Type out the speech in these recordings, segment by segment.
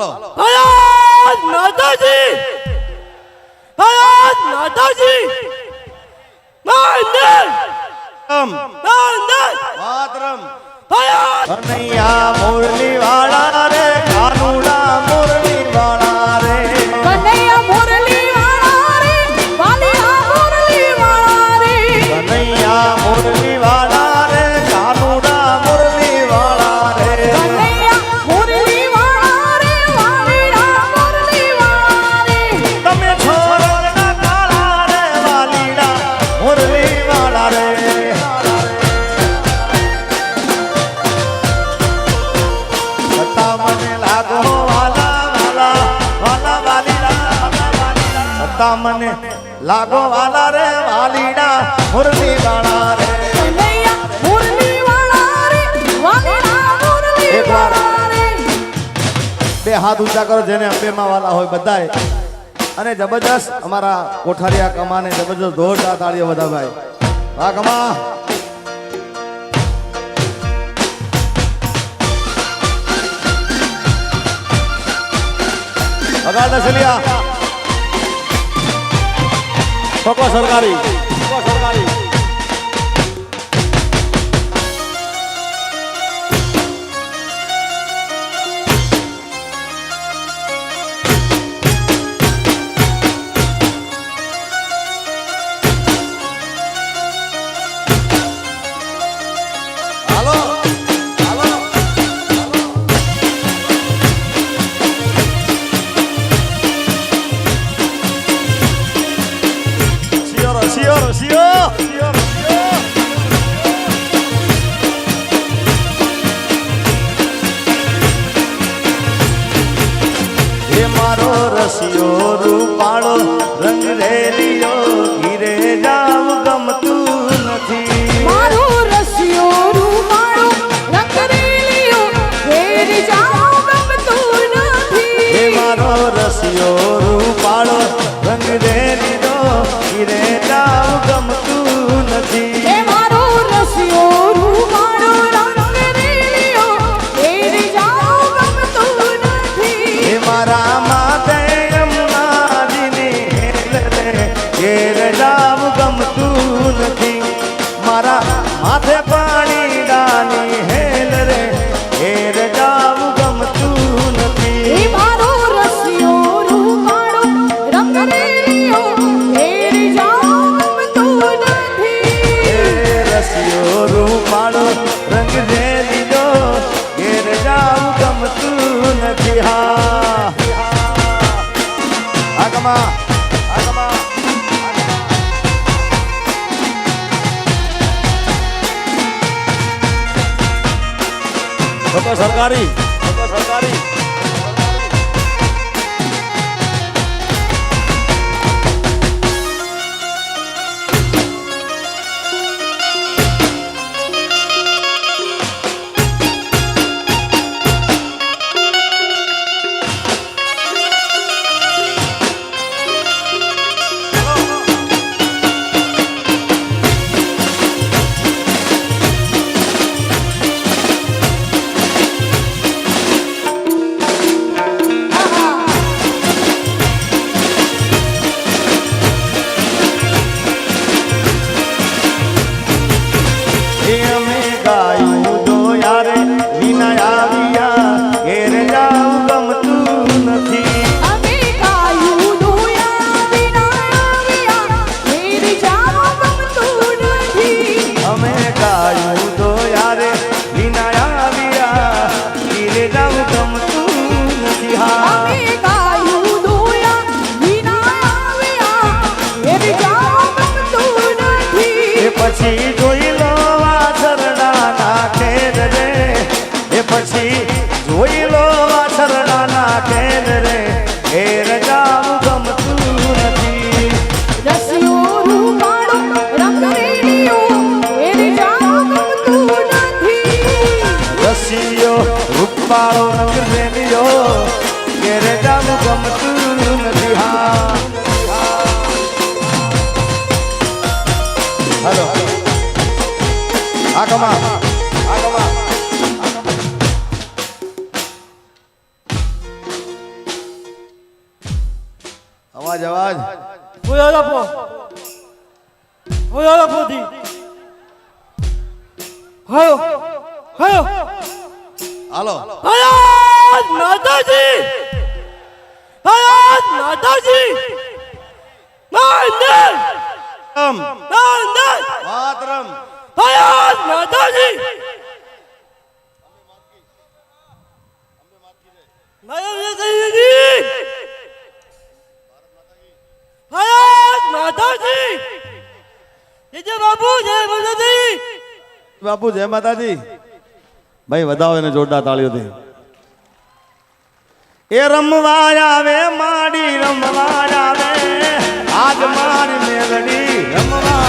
હાલો. હયાત માતાજી હયાત માતાજી માંદર રમ. માંદર માતરમ હયાત મુરલી વાળા તા મને લાગો વાલા રે વાલીડા મુરલી વાળા રે. બે હાથ ઊંચા કરો જેને અંબેમાં વાલા હોય બધાએ અને જબરજસ્ત અમારા કોઠારિયા કમાને જબરજસ્ત જોરદાર તાળીઓ બધા ભાઈ. વાહ કમા. અગાડ સલિયા ઠોકો સરકારી. રસિયો રૂપાળો રંગ રેલિયો સરકારી. સરકારી. agama agama અવાજ અવાજ. બોલો બાપો બોલો. બાપો દી હયો હયો હાલો. હયાત માતાજી. હયાત માતાજી. નાંદન નાંદન માતરમ બાપુ જય માતાજી. ભાઈ, વધાવો એને જોરદાર તાળીઓથી. એ રમવા આવે, માડી રમવા આવે. આજ મારી મેલડી રમવા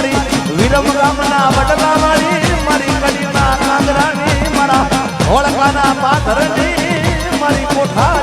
મારી વિરમ ગામના વડલા વાળી મારી કડીના કાંગરાની મારા ઓળખાના પાથરની મારી કોઠા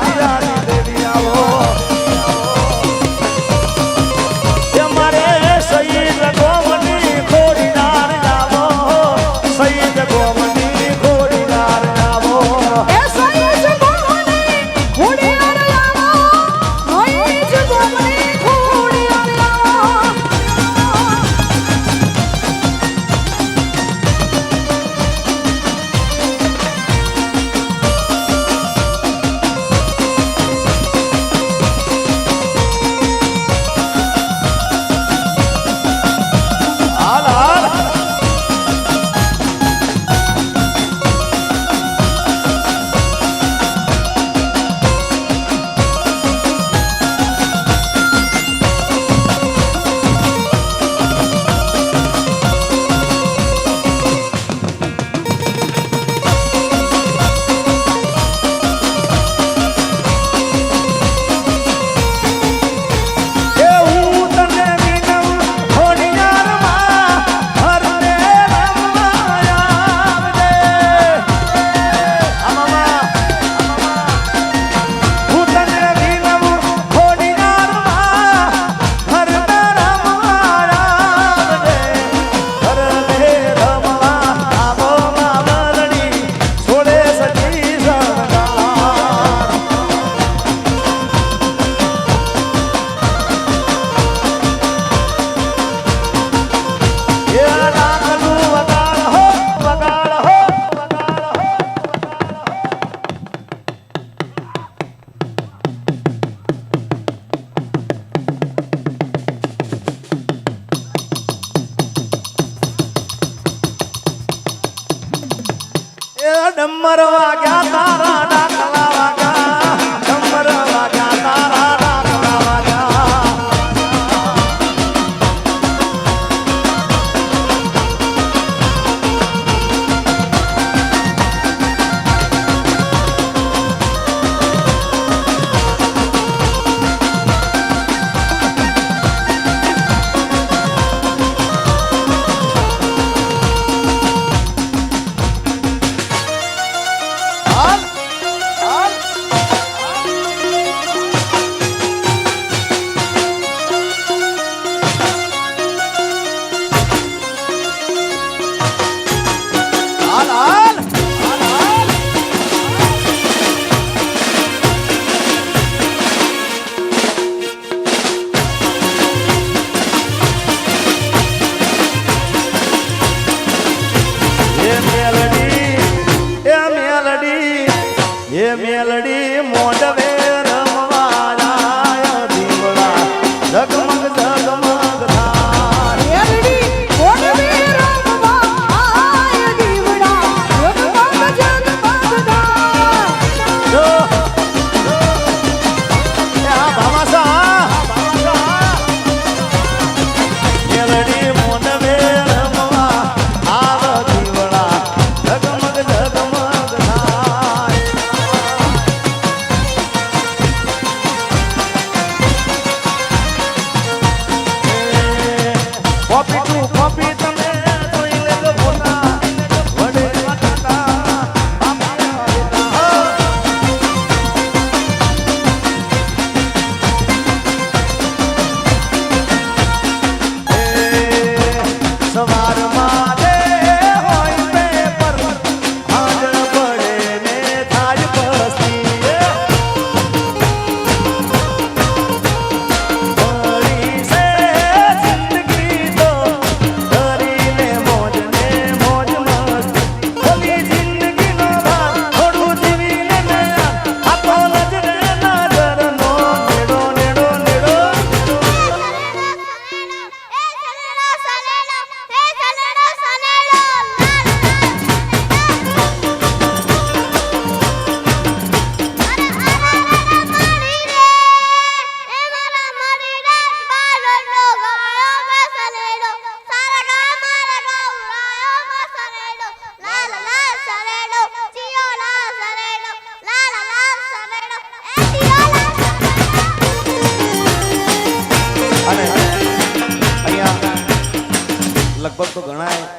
ಮರವಾಗ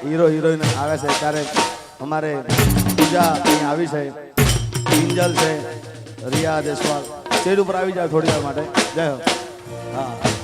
હીરો હિરોઈન આવે છે ત્યારે અમારે પૂજા અહીંયા આવી છે. કિંજલ છે, રિયા દેશવાલ સ્ટેજ ઉપર આવી જાઓ થોડી વાર માટે. જય હો. હા.